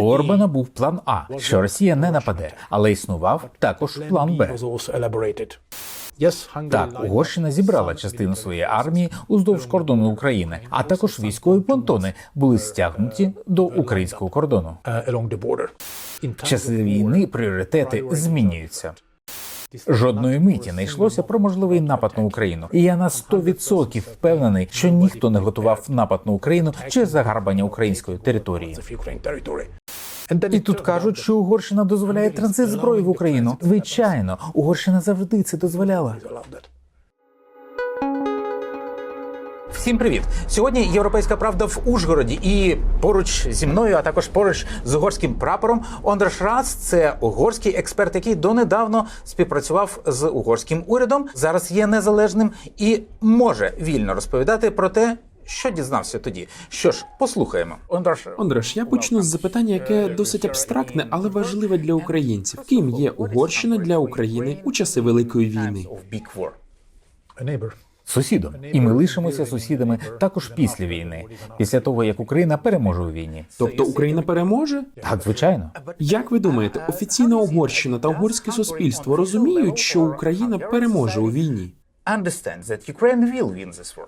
У Орбана був план А, що Росія не нападе, але існував також план Б. Так, Угорщина зібрала частину своєї армії уздовж кордону України, а також військові понтони були стягнуті до українського кордону. В часи війни пріоритети змінюються. Жодної миті не йшлося про можливий напад на Україну, і я на 100% впевнений, що ніхто не готував напад на Україну чи загарбання української території. І тут кажуть, що Угорщина дозволяє транзит зброї в Україну. Звичайно, Угорщина завжди це дозволяла. Всім привіт! Сьогодні європейська правда в Ужгороді, і поруч зі мною, а також поруч з угорським прапором, Ондраш Рац – це угорський експерт, який донедавно співпрацював з угорським урядом. Зараз є незалежним і може вільно розповідати про те, що дізнався тоді. Що ж, послухаємо. Ондраш, Ондраш, я почну з запитання, яке досить абстрактне, але важливе для українців. Ким є Угорщина для України у часи Великої війни? Сусідом, і ми лишимося сусідами також після війни, після того як Україна переможе у війні. Тобто Україна переможе? Так, звичайно. Як ви думаєте, офіційна Угорщина та угорське суспільство розуміють, що Україна переможе у війні? Understands that Ukraine will win this war.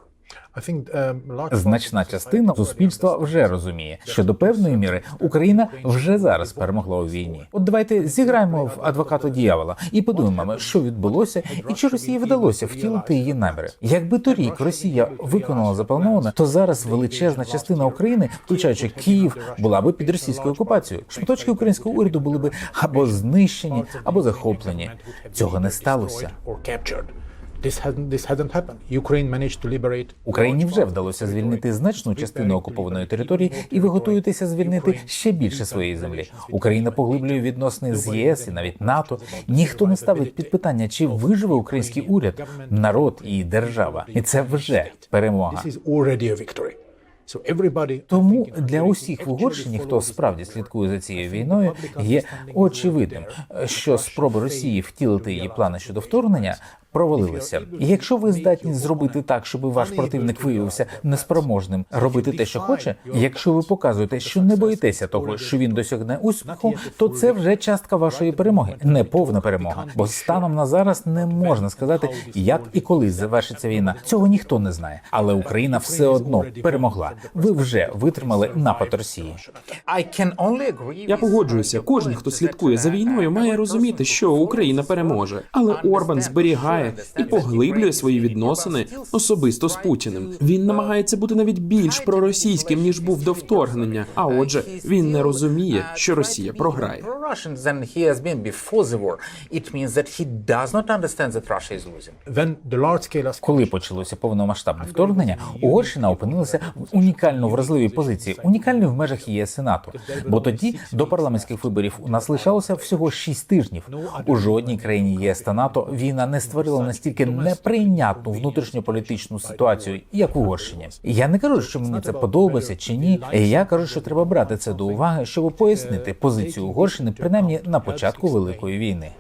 Значна частина суспільства вже розуміє, що до певної міри Україна вже зараз перемогла у війні. От давайте зіграємо в адвоката діявола і подумаємо, що відбулося, і чи Росії вдалося втілити її наміри. Якби торік Росія виконала заплановане, то зараз величезна частина України, включаючи Київ, була би під російською окупацією. Шматочки українського уряду були би або знищені, або захоплені. Цього не сталося. Україні вже вдалося звільнити значну частину окупованої території, і ви готуєтеся звільнити ще більше своєї землі. Україна поглиблює відносини з ЄС і навіть НАТО. Ніхто не ставить під питання, чи виживе український уряд, народ і держава, і це вже перемога. Тому для усіх в Угорщині, хто справді слідкує за цією війною, є очевидним, що спроби Росії втілити її плани щодо вторгнення провалилися. І якщо ви здатні зробити так, щоб ваш противник виявився неспроможним робити те, що хоче, якщо ви показуєте, що не боїтеся того, що він досягне успіху, то це вже частка вашої перемоги, не повна перемога. Бо станом на зараз не можна сказати, як і коли завершиться війна. Цього ніхто не знає, але Україна все одно перемогла. Ви вже витримали напад Росії. Я погоджуюся. Кожен, хто слідкує за війною, має розуміти, що Україна переможе. Але Орбан зберігає і поглиблює свої відносини особисто з Путіним. Він намагається бути навіть більш проросійським ніж був до вторгнення. А отже, він не розуміє, що Росія програє. Коли почалося повномасштабне вторгнення, Угорщина опинилася в унікально вразливій позиції, унікальній в межах ЄС і НАТО. Бо тоді до парламентських виборів у нас лишалося всього 6 тижнів. У жодній країні ЄС та НАТО війна не створила настільки неприйнятну внутрішньополітичну ситуацію, як в Угорщині. Я не кажу, що мені це подобається чи ні. Я кажу, що треба брати це до уваги, щоб пояснити позицію Угорщини, принаймні на початку великої війни.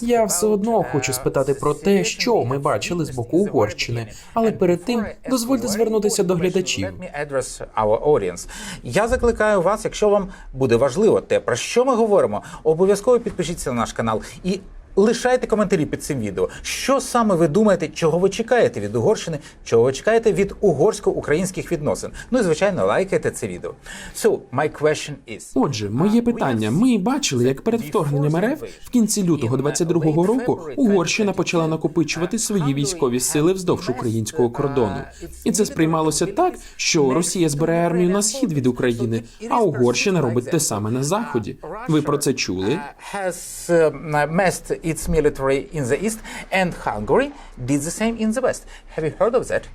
Я все одно хочу спитати про те, що ми бачили з боку Угорщини, але перед тим дозвольте звернутися до глядачів. Я закликаю вас, якщо вам буде важливо те, про що ми говоримо, обов'язково підпишіться на наш канал і. Лишайте коментарі під цим відео. Що саме ви думаєте, чого ви чекаєте від Угорщини, чого ви чекаєте від угорсько-українських відносин? Ну і звичайно, лайкайте це відео. So, my question is... Отже, моє питання: ми бачили, як перед вторгненням РФ в кінці лютого 22-го року Угорщина почала накопичувати свої військові сили вздовж українського кордону, і це сприймалося так, що Росія збирає армію на схід від України, а Угорщина робить те саме на заході. Ви про це чули? Its military in the east, and Hungary did the same in the west. Have you heard of that?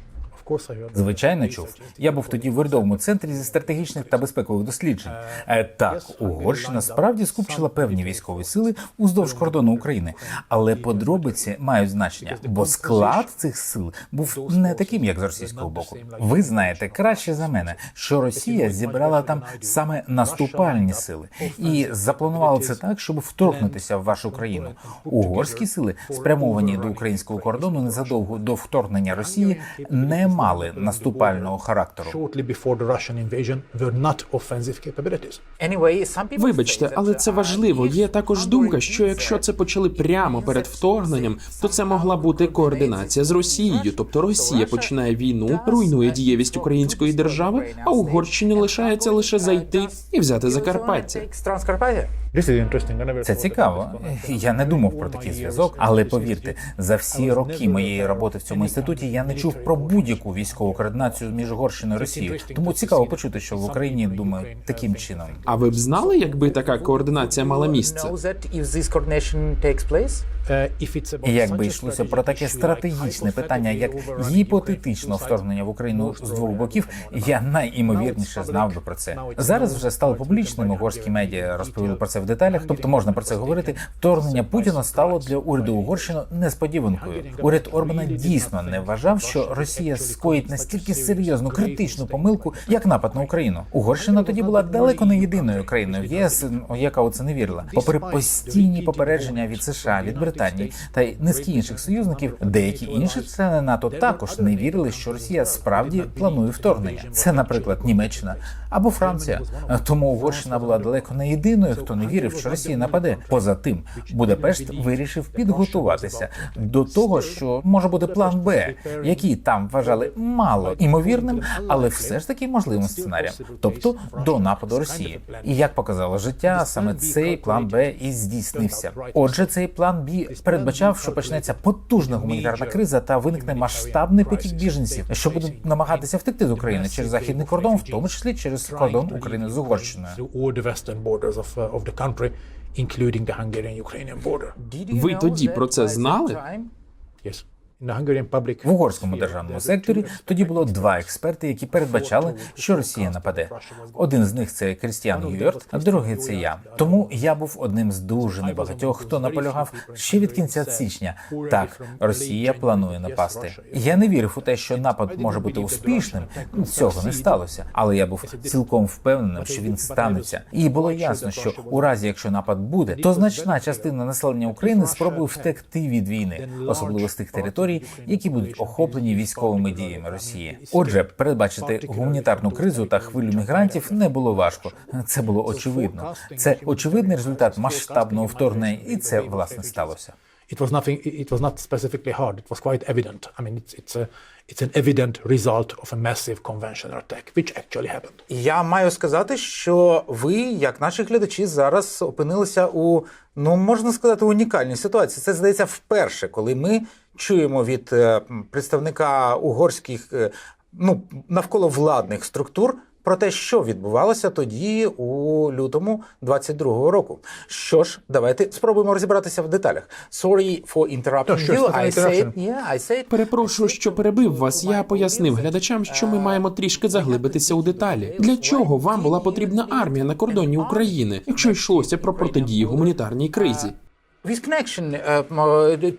Звичайно, чув. Я був тоді в урядовому центрі зі стратегічних та безпекових досліджень. Е, так, Угорщина справді скупчила певні військові сили уздовж кордону України, але подробиці мають значення, бо склад цих сил був не таким, як з російського боку. Ви знаєте краще за мене, що Росія зібрала там саме наступальні сили і запланувала це так, щоб вторгнутися в вашу країну. Угорські сили, спрямовані до українського кордону незадовго до вторгнення Росії, не мали наступального характеру. Вибачте, але це важливо. Є також думка, що якщо це почали прямо перед вторгненням, то це могла бути координація з Росією. Тобто Росія починає війну, руйнує дієвість української держави, а Угорщині лишається лише зайти і взяти Закарпаття. Це цікаво. Я не думав про такий зв'язок, але повірте, за всі роки моєї роботи в цьому інституті я не чув про будь-яку військову координацію між Угорщиною і Росією. Тому цікаво почути, що в Україні думають таким чином. А ви б знали, якби така координація мала місце? About І якби йшлося про таке стратегічне питання, як гіпотетичного вторгнення в Україну з двох боків, я найімовірніше знав би про це. Зараз вже стало публічним. Угорські медіа розповіли про це в деталях. Тобто можна про це говорити. Вторгнення Путіна стало для уряду Угорщини несподіванкою. Уряд Орбана дійсно не вважав, що Росія скоїть настільки серйозну критичну помилку, як напад на Україну. Угорщина тоді була далеко не єдиною країною в ЄС, яка у це не вірила. Попри постійні попередження від США, від Британії та й низки інших союзників, деякі інші члени НАТО також не вірили, що Росія справді планує вторгнення. Це, наприклад, Німеччина або Франція. Тому Угорщина була далеко не єдиною, хто не вірив, що Росія нападе. Поза тим, Будапешт вирішив підготуватися до того, що може бути план Б, який там вважали мало імовірним, але все ж таки можливим сценарієм, тобто до нападу Росії. І як показало життя, саме цей план Б і здійснився. Отже, цей план Б передбачав, що почнеться потужна гуманітарна криза та виникне масштабний потік біженців, що будуть намагатися втекти з України через західний кордон, в тому числі через кордон України з Угорщиною. Ви тоді про це знали? В угорському державному секторі тоді було два експерти, які передбачали, що Росія нападе. Один з них це Крістіан Юйорт, а другий це я. Тому я був одним з дуже небагатьох, хто наполягав ще від кінця січня. Так, Росія планує напасти. Я не вірив у те, що напад може бути успішним. Цього не сталося, але я був цілком впевненим, що він станеться. І було ясно, що у разі, якщо напад буде, то значна частина населення України спробує втекти від війни, особливо з тих територій, які будуть охоплені військовими діями Росії. Отже, передбачити гуманітарну кризу та хвилю мігрантів не було важко. Це було очевидно. Це очевидний результат масштабного вторгнення, і це власне сталося. it was nothing. It was not specifically hard. It was quite evident. I mean, it's it's a it's an evident result of a massive conventional attack, which actually happened. Я маю сказати, що ви, як наші глядачі, зараз опинилися у ну можна сказати унікальній ситуації. Це здається вперше, коли ми чуємо від е, представника угорських е, ну навколо владних структур. Про те, що відбувалося тоді у лютому 22-го року. Що ж, давайте спробуємо розібратися в деталях. Sorry for interrupting you. I said, yeah, I said, Перепрошую, що перебив вас. Я пояснив глядачам, що ми маємо трішки заглибитися у деталі. Для чого вам була потрібна армія на кордоні України, якщо йшлося про протидію гуманітарній кризі? With connection uh,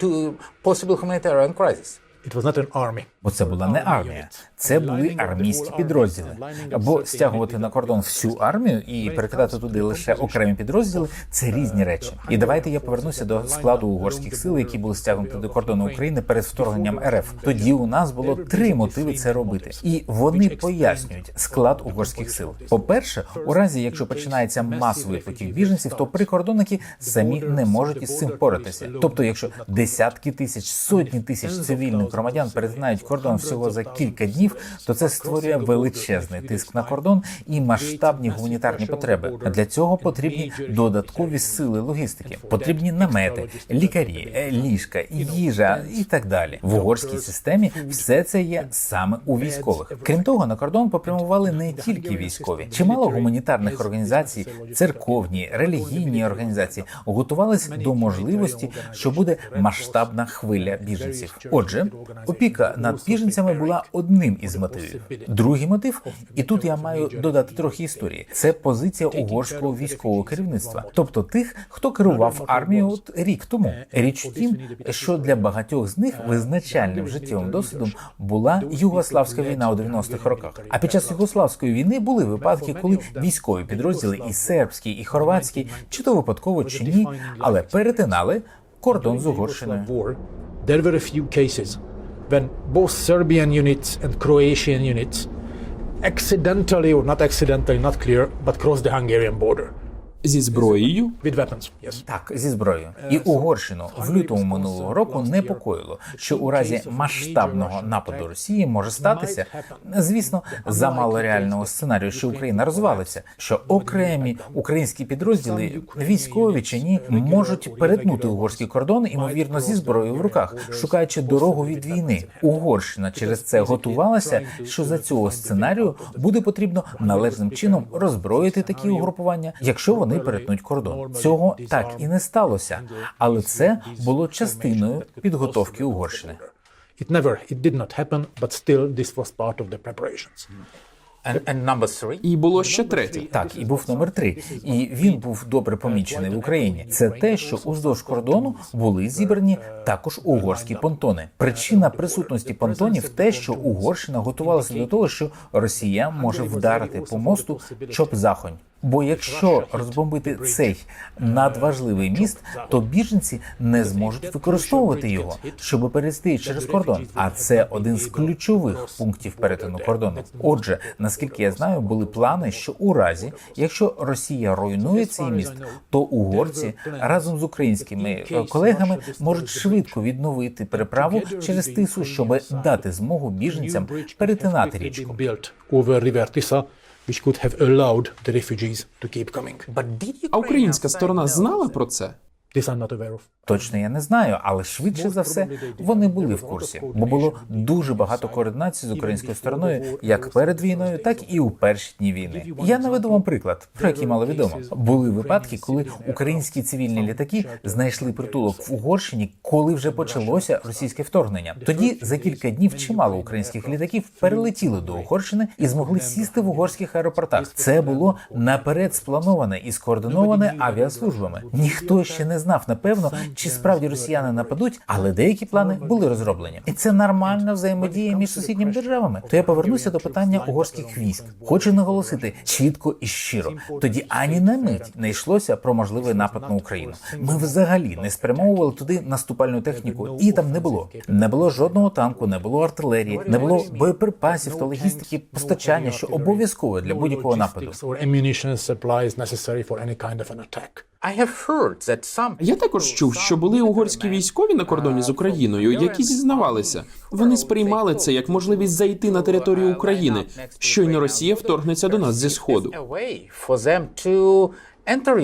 to possible humanitarian crisis. It was not an army. Бо це була не армія, це були армійські підрозділи. Бо стягувати на кордон всю армію і перекидати туди лише окремі підрозділи це різні речі. І давайте я повернуся до складу угорських сил, які були стягнуті до кордону України перед вторгненням РФ. Тоді у нас було три мотиви це робити, і вони пояснюють склад угорських сил. По перше, у разі якщо починається масовий потік біженців, то прикордонники самі не можуть із цим поратися. Тобто, якщо десятки тисяч, сотні тисяч цивільних громадян перетинають кордон всього за кілька днів, то це створює величезний тиск на кордон і масштабні гуманітарні потреби. Для цього потрібні додаткові сили логістики, потрібні намети, лікарі, е, ліжка, їжа і так далі. В угорській системі все це є саме у військових. Крім того, на кордон попрямували не тільки військові, чимало гуманітарних організацій, церковні, релігійні організації готувались до можливості, що буде масштабна хвиля біженців. Отже, опіка над біженцями була одним із мотивів. Другий мотив, і тут я маю додати трохи історії. Це позиція угорського військового керівництва, тобто тих, хто керував армією от рік тому. Річ у тім, що для багатьох з них визначальним життєвим досвідом була югославська війна у 90-х роках. А під час югославської війни були випадки, коли військові підрозділи і сербський, і хорватський, чи то випадково чи ні, але перетинали кордон з Угорщиною. When both Serbian units and Croatian units accidentally or not accidentally, not clear, but crossed the Hungarian border Зі зброєю. Weapons. Так, зі зброєю. І Угорщину в лютому минулого року непокоїло, що у разі масштабного нападу Росії може статися, звісно, замало реального сценарію, що Україна розвалиться, що окремі українські підрозділи, військові чи ні, можуть перетнути угорський кордон, ймовірно, зі зброєю в руках, шукаючи дорогу від війни. Угорщина через це готувалася, що за цього сценарію буде потрібно належним чином роззброїти такі угрупування, якщо вони перетнуть кордон. Цього так і не сталося, але це було частиною підготовки Угорщини. It never, it did not happen, but still this was part of the preparations. And, and number three. і було ще третє. Так, і був номер три, і він був добре помічений в Україні. Це те, що уздовж кордону були зібрані також угорські понтони. Причина присутності понтонів те, що Угорщина готувалася до того, що Росія може вдарити по мосту Чоп-Захонь. Бо якщо розбомбити цей надважливий міст, то біженці не зможуть використовувати його, щоб перейти через кордон. А це один з ключових пунктів перетину кордону. Отже, наскільки я знаю, були плани, що у разі, якщо Росія руйнує цей міст, то угорці разом з українськими колегами можуть швидко відновити переправу через тису, щоб дати змогу біженцям перетинати річку. Which could have allowed the refugees to keep coming. But did Ukraine А українська сторона знала про це? Точно я не знаю, але швидше за все вони були в курсі, бо було дуже багато координації з українською стороною, як перед війною, так і у перші дні війни. Я наведу вам приклад, про який мало відомо. Були випадки, коли українські цивільні літаки знайшли притулок в Угорщині, коли вже почалося російське вторгнення. Тоді за кілька днів чимало українських літаків перелетіли до Угорщини і змогли сісти в угорських аеропортах. Це було наперед сплановане і скоординоване авіаслужбами. Ніхто ще не знав напевно, чи справді росіяни нападуть, але деякі плани були розроблені, і це нормальна взаємодія між сусідніми державами. То я повернуся до питання угорських військ. Хочу наголосити чітко і щиро. Тоді ані на мить не йшлося про можливий напад на Україну. Ми взагалі не спрямовували туди наступальну техніку, і там не було. Не було жодного танку, не було артилерії, не було боєприпасів та логістики постачання, що обов'язково для будь-якого нападу. Я також чув, що були угорські військові на кордоні з Україною, які зізнавалися. Вони сприймали це як можливість зайти на територію України. Щойно Росія вторгнеться до нас зі сходу.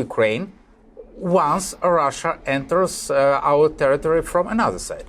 Ukraine once Russia enters uh, our territory from another side.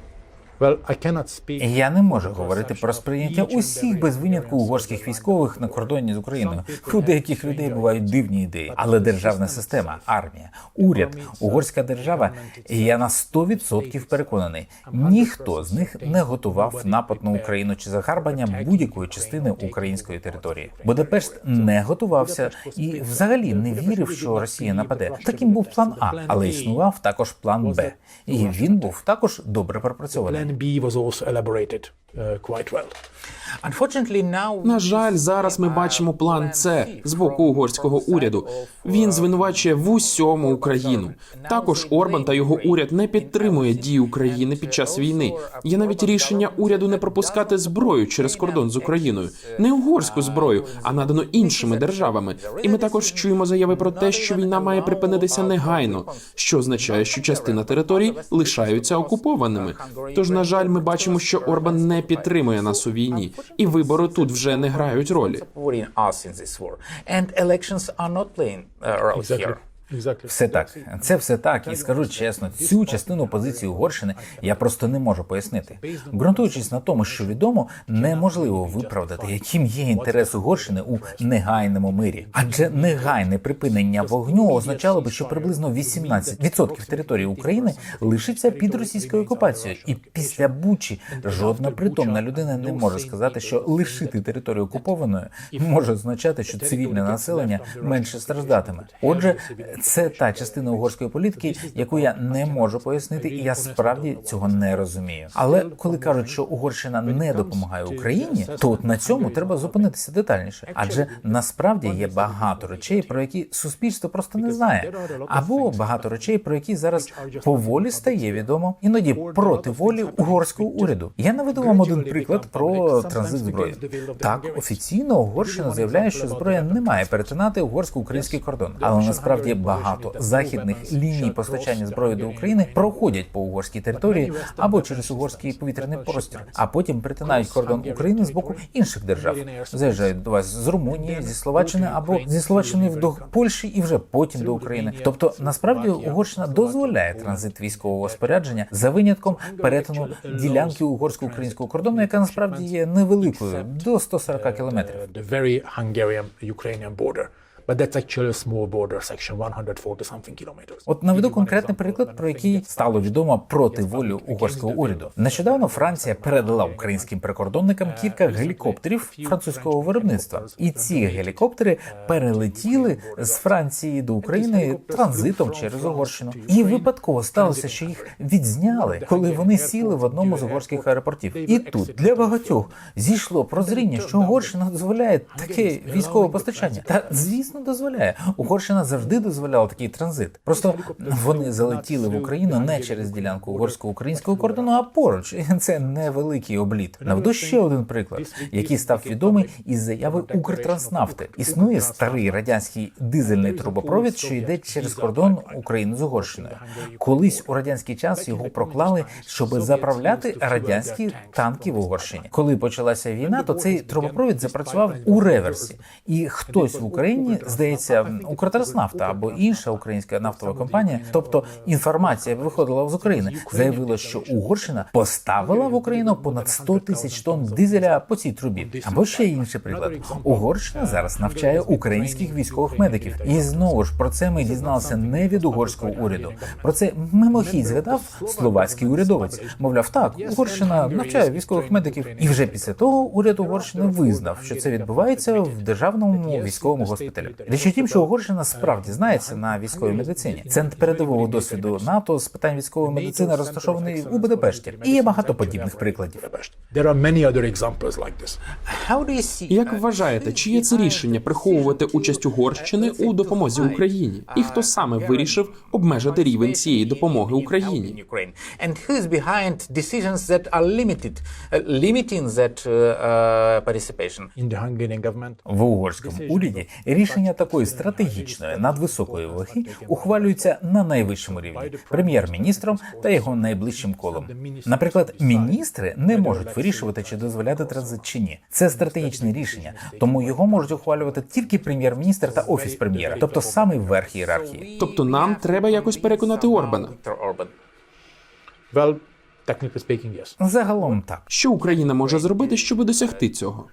Я не можу говорити про сприйняття усіх без винятку угорських військових на кордоні з Україною. У деяких людей бувають дивні ідеї, але державна система, армія, уряд, угорська держава. Я на 100% переконаний, ніхто з них не готував напад на Україну чи загарбання будь-якої частини української території. Будапешт не готувався і взагалі не вірив, що Росія нападе. Таким був план А, але існував також план Б, і він був також добре пропрацьований. Plan B was also elaborated uh, quite well. На жаль, зараз ми бачимо план С з боку угорського уряду. Він звинувачує в усьому Україну. Також Орбан та його уряд не підтримує дії України під час війни. Є навіть рішення уряду не пропускати зброю через кордон з Україною, не угорську зброю, а надану іншими державами. І ми також чуємо заяви про те, що війна має припинитися негайно, що означає, що частина територій лишаються окупованими. Тож, на жаль, ми бачимо, що Орбан не підтримує нас у війні, і вибори тут вже не грають ролі. Все так, це все так, і скажу чесно, цю частину позиції Угорщини я просто не можу пояснити. Ґрунтуючись на тому, що відомо, неможливо виправдати, яким є інтерес Угорщини у негайному мирі. Адже негайне припинення вогню означало би, що приблизно 18% території України лишиться під російською окупацією, і після Бучі жодна притомна людина не може сказати, що лишити територію окупованою може означати, що цивільне населення менше страждатиме. Отже, Це та частина угорської політики, яку я не можу пояснити, і я справді цього не розумію. Але коли кажуть, що Угорщина не допомагає Україні, то на цьому треба зупинитися детальніше, адже насправді є багато речей, про які суспільство просто не знає, або багато речей, про які зараз поволі стає відомо, іноді проти волі угорського уряду. Я наведу вам один приклад про транзит зброї. Так, офіційно Угорщина заявляє, що зброя не має перетинати угорсько-український кордон, але насправді багато західних ліній постачання зброї до України проходять по угорській території або через угорський повітряний простір, а потім перетинають кордон України з боку інших держав. Заїжджають до вас з Румунії, зі Словаччини або зі Словаччини до Польщі і вже потім до України. Тобто, насправді Угорщина дозволяє транзит військового спорядження за винятком перетину ділянки угорсько-українського кордону, яка насправді є невеликою до 140 кілометрів. Uh, But that's actually a small border section, 140 something kilometers. От наведу конкретний приклад, про який стало відомо проти волі угорського уряду. Нещодавно Франція передала українським прикордонникам кілька гелікоптерів французького виробництва, і ці гелікоптери перелетіли з Франції до України транзитом через Угорщину. І випадково сталося, що їх відзняли, коли вони сіли в одному з угорських аеропортів. І тут для багатьох зійшло прозріння, що Угорщина дозволяє таке військове постачання. Та звісно дозволяє. Угорщина завжди дозволяла такий транзит. Просто вони залетіли в Україну не через ділянку угорсько-українського кордону, а поруч. І Це невеликий обліт. Наведу ще один приклад, який став відомий із заяви Укртранснафти. Існує старий радянський дизельний трубопровід, що йде через кордон України з Угорщиною. Колись у радянський час його проклали, щоб заправляти радянські танки в Угорщині. Коли почалася війна, то цей трубопровід запрацював у реверсі, і хтось в Україні, здається, Укртранснафта або інша українська нафтова компанія, тобто інформація виходила з України, заявила, що Угорщина поставила в Україну понад 100 тисяч тонн дизеля по цій трубі. Або ще інший приклад. Угорщина зараз навчає українських військових медиків, і знову ж про це ми дізналися не від угорського уряду. Про це мимохідь згадав словацький урядовець. Мовляв, так Угорщина навчає військових медиків, і вже після того уряд Угорщини визнав, що це відбувається в державному військовому госпіталі. Річ у тім, що Угорщина справді знається на військовій медицині. Центр передового досвіду НАТО з питань військової медицини розташований у Будапешті. І є багато подібних прикладів. Як вважаєте, чиє це рішення приховувати участь Угорщини у допомозі Україні? І хто саме вирішив обмежити рівень цієї допомоги Україні? Uh, uh, uh, В угорському уряді рішення такої стратегічної надвисокої ваги ухвалюються на найвищому рівні прем'єр-міністром та його найближчим колом. Наприклад, міністри не можуть вирішувати, чи дозволяти транзит чи ні. Це стратегічне рішення, тому його можуть ухвалювати тільки прем'єр-міністр та офіс прем'єра, тобто самий верх ієрархії. Тобто нам треба якось переконати Орбана. Well, yes. Загалом так. Що Україна може зробити, щоб досягти цього?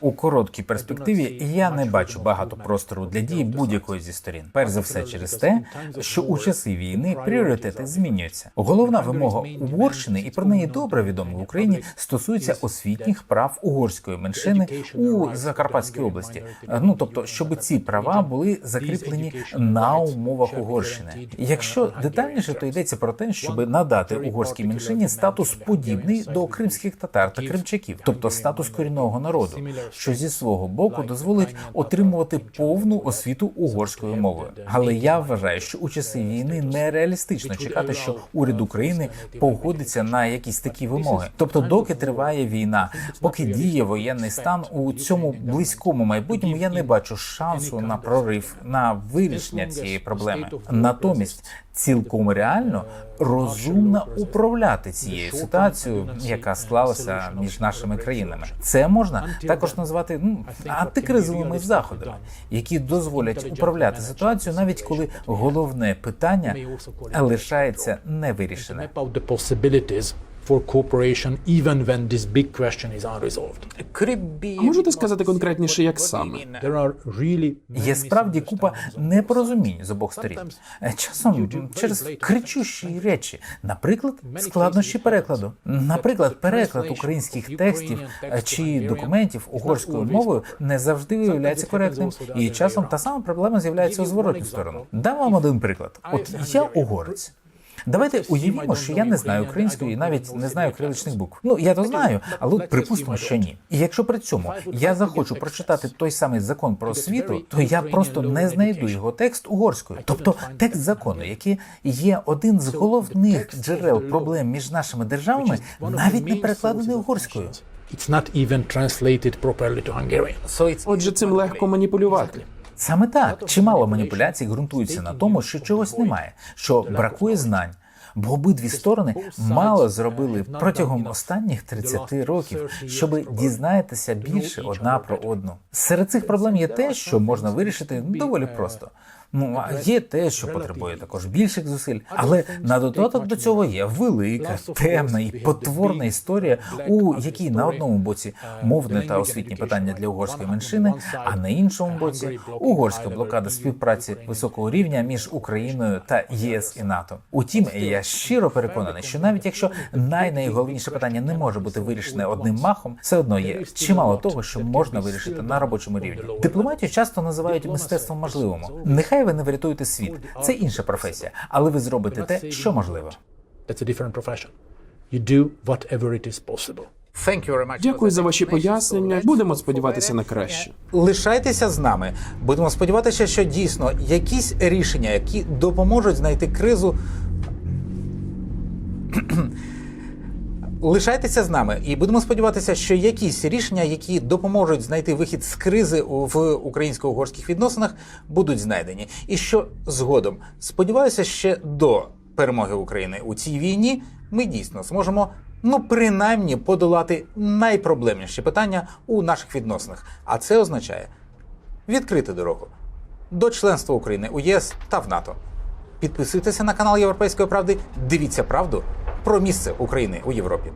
У короткій перспективі я не бачу багато простору для дій будь-якої зі сторін. Перш за все, через те, що у часи війни пріоритети змінюються. Головна вимога Угорщини, і про неї добре відомо в Україні, стосується освітніх прав угорської меншини у Закарпатській області. Ну тобто, щоб ці права були закріплені на умовах Угорщини. Якщо детальніше, то йдеться про те, щоб надати угорській меншині статус подібний до кримських татар та кримчаків, тобто статус корінного народу, що зі свого боку дозволить отримувати повну освіту угорською мовою. Але я вважаю, що у часи війни нереалістично чекати, що уряд України погодиться на якісь такі вимоги. Тобто, доки триває війна, поки діє воєнний стан у цьому близькому майбутньому, я не бачу шансу на прорив на вирішення цієї проблеми. Натомість цілком реально розумно управляти цією ситуацією, яка склалася між нашими країнами. Це можна також назвати ну, антикризовими заходами, які дозволять управляти ситуацією, навіть коли головне питання лишається невирішене. For cooperation even when this big question is unresolved. А можете сказати конкретніше, як саме? There Є справді купа непорозумінь з обох сторін. Е, Часом через кричущі речі, наприклад, складнощі перекладу. Наприклад, переклад українських текстів е, чи документів угорською мовою не завжди виявляється коректним, і часом та сама проблема з'являється у зворотню сторону. Дам вам один приклад. От я угорець. Давайте уявімо, що я не знаю української і навіть не знаю кириличних букв. Ну я то знаю, але от припустимо, що ні. І якщо при цьому я захочу прочитати той самий закон про освіту, то я просто не знайду його текст угорською. Тобто текст закону, який є один з головних джерел проблем між нашими державами, навіть не перекладений угорською. It's not even translated properly to Hungarian. So it's- Отже, цим легко маніпулювати. Саме так. Чимало маніпуляцій ґрунтуються на тому, що чогось немає, що бракує знань. Бо обидві сторони мало зробили протягом останніх 30 років, щоб дізнатися більше одна про одну. Серед цих проблем є те, що можна вирішити доволі просто. Ну а є те, що потребує також більших зусиль. Але на додаток до цього є велика, темна і потворна історія, у якій на одному боці мовне та освітні питання для угорської меншини, а на іншому боці угорська блокада співпраці високого рівня між Україною та ЄС і НАТО. Утім, я щиро переконаний, що навіть якщо най-найголовніше питання не може бути вирішене одним махом, все одно є чимало того, що можна вирішити на робочому рівні. Дипломатію часто називають мистецтвом можливому. Нехай ви не врятуєте світ, це інша професія, але ви зробите те, що можливо. That's a different profession. You do whatever it is possible. Дякую за ваші пояснення. Будемо сподіватися на краще. Лишайтеся з нами. Будемо сподіватися, що дійсно якісь рішення, які допоможуть знайти кризу. Лишайтеся з нами, і будемо сподіватися, що якісь рішення, які допоможуть знайти вихід з кризи в українсько-угорських відносинах, будуть знайдені. І що згодом, сподіваюся, ще до перемоги України у цій війні ми дійсно зможемо, ну принаймні, подолати найпроблемніші питання у наших відносинах. А це означає відкрити дорогу до членства України у ЄС та в НАТО. Підписуйтеся на канал Європейської правди, дивіться правду про місце України у Європі.